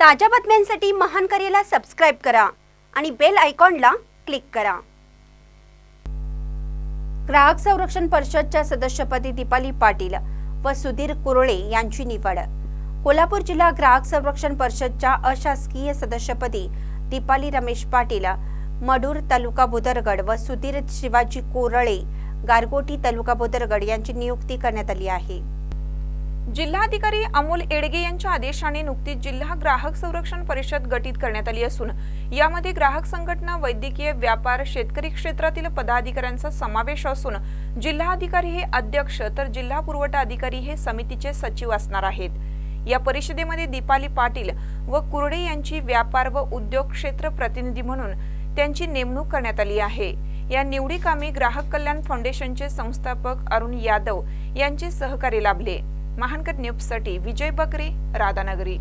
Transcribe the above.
ताज्या बातम्यांसाठी महान करेला सबस्क्राईब करा आणि बेल आयकॉनला क्लिक करा. ग्राहक संरक्षण परिषदच्या सदस्यपदी दीपाली पाटील व सुधीर कुरळे यांची निवड. कोल्हापूर जिल्हा ग्राहक संरक्षण परिषदच्या अशासकीय सदस्यपदी दीपाली रमेश पाटील मडूर तालुका बुदरगड व सुधीर शिवाजी कोरळे गारगोटी तालुका बुदरगड यांची नियुक्ती करण्यात आली आहे. जिल्हाधिकारी अमोल एडगे यांच्या आदेशाने नुकतीच जिल्हा ग्राहक संरक्षण परिषद गठीत करण्यात आली असून यामध्ये ग्राहक संघटना वैद्यकीय व्यापार शेतकरी क्षेत्रातील पदाधिकाऱ्यांचा समावेश असून जिल्हाधिकारी हे अध्यक्ष तर जिल्हा पुरवठा अधिकारी हे समितीचे सचिव असणार आहेत. या परिषदेमध्ये दीपाली पाटील व कुरडे यांची व्यापार व उद्योग क्षेत्र प्रतिनिधी म्हणून त्यांची नेमणूक करण्यात आली आहे. या निवडी कामी ग्राहक कल्याण फाउंडेशनचे संस्थापक अरुण यादव यांचे सहकार्य लाभले. महानकर न्यूजसाठी विजय बकरे राधानगरी.